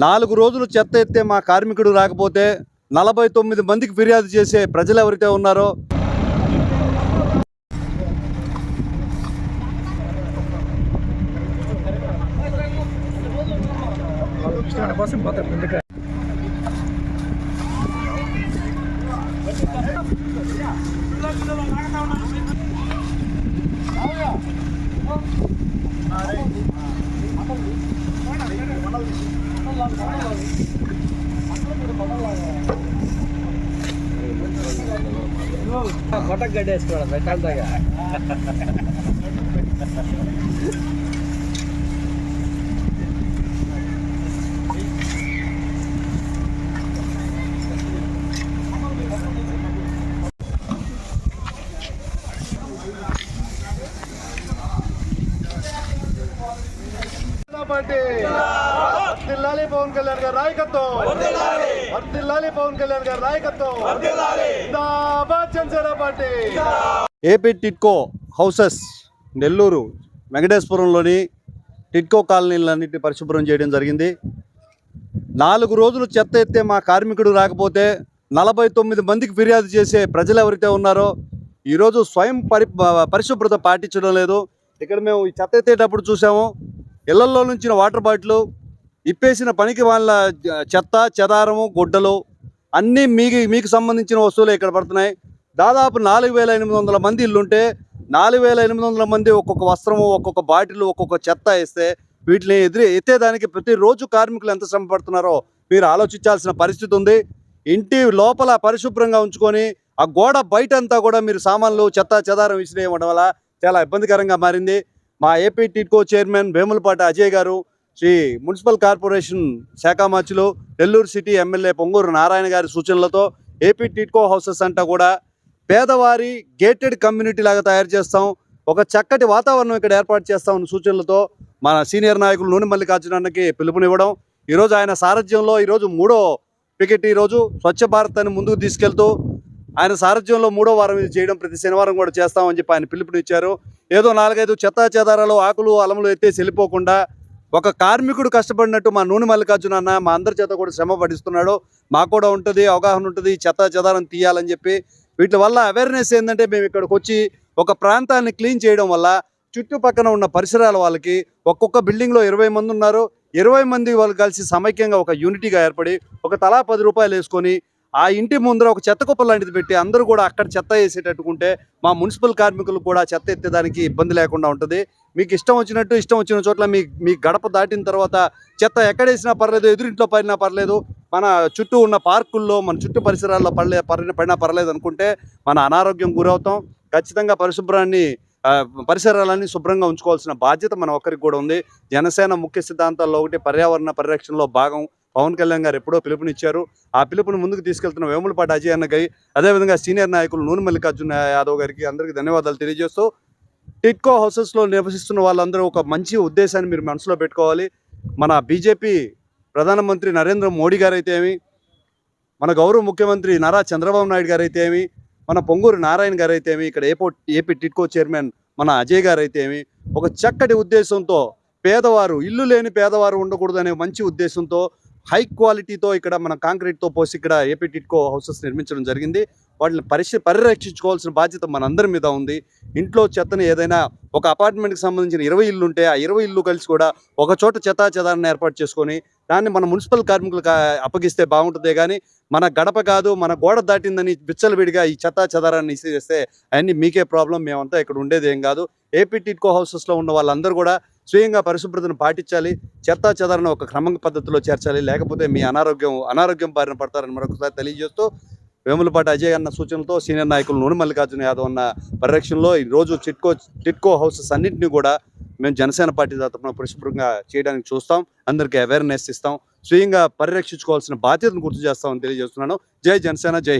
నాలుగు రోజులు చెత్త ఎత్తే మా కార్మికుడు రాకపోతే నలభై తొమ్మిది మందికి ఫిర్యాదు చేసే ప్రజలు ఎవరైతే ఉన్నారో కొట్టకు గడ్డేసుకోవడం పెట్టాలిగా పార్టీ వర్ధిల్లాలి పవన్ కళ్యాణ్ గారి నాయకత్వం వర్ధిల్లాలి పవన్ కళ్యాణ్ గారి నాయకత్వం జిందాబాద్ Janasena party AP TIDCO houses Nellore వెంకటేశ్వరంలోని TIDCO కాలనీలన్నింటినీ పరిశుభ్రం చేయడం జరిగింది. నాలుగు రోజులు చెత్త ఎత్తే మా కార్మికుడు రాకపోతే నలభై తొమ్మిది మందికి ఫిర్యాదు చేసే ప్రజలు ఎవరైతే ఉన్నారో ఈరోజు స్వయం పరి పరిశుభ్రత పాటించడం లేదు. ఇక్కడ మేము ఈ చెత్త ఎత్తేటప్పుడు చూసాము ఇళ్ళలో నుంచి వాటర్ బాటిల్ ఇప్పేసిన పనికి వాళ్ళ చెత్త చెదారము గుడ్డలు అన్నీ మీకు మీకు సంబంధించిన వస్తువులు ఇక్కడ పడుతున్నాయి. దాదాపు నాలుగు వేల ఎనిమిది వందల మంది ఇల్లుంటే నాలుగు వేల ఎనిమిది వందల మంది ఒక్కొక్క వస్త్రము ఒక్కొక్క బాటిల్ ఒక్కొక్క చెత్త వేస్తే వీటిని ఎదురు ఎత్తేదానికి ప్రతిరోజు కార్మికులు ఎంత శ్రమ పడుతున్నారో మీరు ఆలోచించాల్సిన పరిస్థితి ఉంది. ఇంటి లోపల పరిశుభ్రంగా ఉంచుకొని ఆ గోడ బయట అంతా కూడా మీరు సామాన్లు చెత్త చెదారం విసిరేయడం వల్ల చాలా ఇబ్బందికరంగా మారింది. మా ఏపీ టిట్కో చైర్మన్ వేములపాటి అజయ్ గారు శ్రీ మున్సిపల్ కార్పొరేషన్ శాఖ మార్చులు నెల్లూరు సిటీ ఎమ్మెల్యే పొంగూరు నారాయణ గారి సూచనలతో ఏపీ టిట్కో హౌసెస్ అంతా కూడా పేదవారి గేటెడ్ కమ్యూనిటీ లాగా తయారు చేస్తాం. ఒక చక్కటి వాతావరణం ఇక్కడ ఏర్పాటు చేస్తామన్న సూచనలతో మన సీనియర్ నాయకులు నూనె మల్లికార్జునానికి పిలుపునివ్వడం. ఈరోజు ఆయన సారథ్యంలో ఈరోజు మూడో పికెట్ ఈరోజు స్వచ్ఛ భారత్ అని ముందుకు తీసుకెళ్తూ ఆయన సారథ్యంలో మూడో వారం ఇది చేయడం ప్రతి శనివారం కూడా చేస్తామని చెప్పి ఆయన పిలుపునిచ్చారు. ఏదో నాలుగైదు చెత్తా చెదారాలు ఆకులు అలములు ఎత్తేసి వెళ్ళిపోకుండా ఒక కార్మికుడు కష్టపడినట్టు మా నూనె మల్లికార్జున అన్న మా అందరి చేత కూడా శ్రమ పడిస్తున్నాడు. మాకు కూడా ఉంటుంది అవగాహన ఉంటుంది చెత్త చెదారం తీయాలని చెప్పి వీటి వల్ల అవేర్నెస్ ఏంటంటే మేము ఇక్కడికి వచ్చి ఒక ప్రాంతాన్ని క్లీన్ చేయడం వల్ల చుట్టుపక్కన ఉన్న పరిసరాల వాళ్ళకి ఒక్కొక్క బిల్డింగ్లో ఇరవై మంది ఉన్నారు. ఇరవై మంది వాళ్ళు కలిసి సమైక్యంగా ఒక యూనిటీగా ఏర్పడి ఒక తలా పది రూపాయలు వేసుకొని ఆ ఇంటి ముందర ఒక చెత్త కుప్ప లాంటిది పెట్టి అందరూ కూడా అక్కడ చెత్త వేసేటట్టుకుంటే మా మున్సిపల్ కార్మికులు కూడా చెత్త ఎత్తేదానికి ఇబ్బంది లేకుండా ఉంటుంది. మీకు ఇష్టం వచ్చినట్టు ఇష్టం వచ్చిన చోట్ల మీ మీ గడప దాటిన తర్వాత చెత్త ఎక్కడేసినా పర్లేదు ఎదురింట్లో పడినా పర్లేదు మన చుట్టూ ఉన్న పార్కుల్లో మన చుట్టూ పరిసరాల్లో పడలే పడిన పడినా పర్లేదు అనుకుంటే మన అనారోగ్యం గురవుతాం. ఖచ్చితంగా పరిశుభ్రాన్ని పరిసరాలన్నీ శుభ్రంగా ఉంచుకోవాల్సిన బాధ్యత మన ఒక్కరికి కూడా ఉంది. జనసేన ముఖ్య సిద్ధాంతాల్లో ఒకటి పర్యావరణ పరిరక్షణలో భాగం. పవన్ కళ్యాణ్ గారు ఎప్పుడో పిలుపునిచ్చారు. ఆ పిలుపుని ముందుకు తీసుకెళ్తున్న వేములపాటి అజయ్ అన్నగై అదేవిధంగా సీనియర్ నాయకులు నూనె మల్లికార్జున యాదవ్ గారికి అందరికీ ధన్యవాదాలు తెలియజేస్తూ టిట్కో హౌసెస్లో నివసిస్తున్న వాళ్ళందరూ ఒక మంచి ఉద్దేశాన్ని మీరు మనసులో పెట్టుకోవాలి. మన బీజేపీ ప్రధానమంత్రి నరేంద్ర మోడీ గారైతే ఏమి? మన గౌరవ ముఖ్యమంత్రి నారా చంద్రబాబు నాయుడు గారైతే ఏమి? మన పొంగూరు నారాయణ గారైతే ఏమి? ఇక్కడ ఏపో ఏపీ టిట్కో చైర్మన్ మన అజయ్ గారైతే ఏమి? ఒక చక్కటి ఉద్దేశంతో పేదవారు ఇల్లు లేని పేదవారు ఉండకూడదనే మంచి ఉద్దేశంతో హై క్వాలిటీతో ఇక్కడ మన కాంక్రీట్తో పోసి ఇక్కడ ఏపీ టిట్కో హౌసెస్ నిర్మించడం జరిగింది. వాటిని పరిశ పరిరక్షించుకోవాల్సిన బాధ్యత మనందరి మీద ఉంది. ఇంట్లో చెత్తని ఏదైనా ఒక అపార్ట్మెంట్కి సంబంధించిన ఇరవై ఇల్లు ఉంటే ఆ ఇరవై ఇల్లు కలిసి కూడా ఒక చోట చెత్తా ఏర్పాటు చేసుకొని దాన్ని మన మున్సిపల్ కార్మికులకు అప్పగిస్తే బాగుంటుందే కానీ మన గడప కాదు మన గోడ దాటిందని విచ్చలవిడిగా ఈ చెత్తా చెదారాన్ని ఇసిరేస్తే అవన్నీ మీకే ప్రాబ్లం మేమంతా ఇక్కడ ఉండేది ఏం కాదు. ఏపీ టిట్కో హౌసెస్లో ఉన్న వాళ్ళందరూ కూడా స్వయంగా పరిశుభ్రతను పాటించాలి చెత్తా చెదారాన్ని ఒక క్రమ పద్ధతిలో చేర్చాలి లేకపోతే మీ అనారోగ్యం అనారోగ్యం బారిన పడతారని మరొకసారి తెలియజేస్తూ వేములపాటి అజయ్ అన్న సూచనలతో సీనియర్ నాయకులు నూనె మల్లికార్జున యాదవ్ అన్న పరిరక్షణలో ఈ రోజు టిట్కో హౌసెస్ అన్నింటినీ కూడా మేము జనసేన పార్టీ తరఫున పరిశుభ్రంగా చేయడానికి చూస్తాం. అందరికీ అవేర్నెస్ ఇస్తాం. స్వయంగా పరిరక్షించుకోవాల్సిన బాధ్యతను గుర్తు చేస్తామని తెలియజేస్తున్నాను. జై జనసేన జై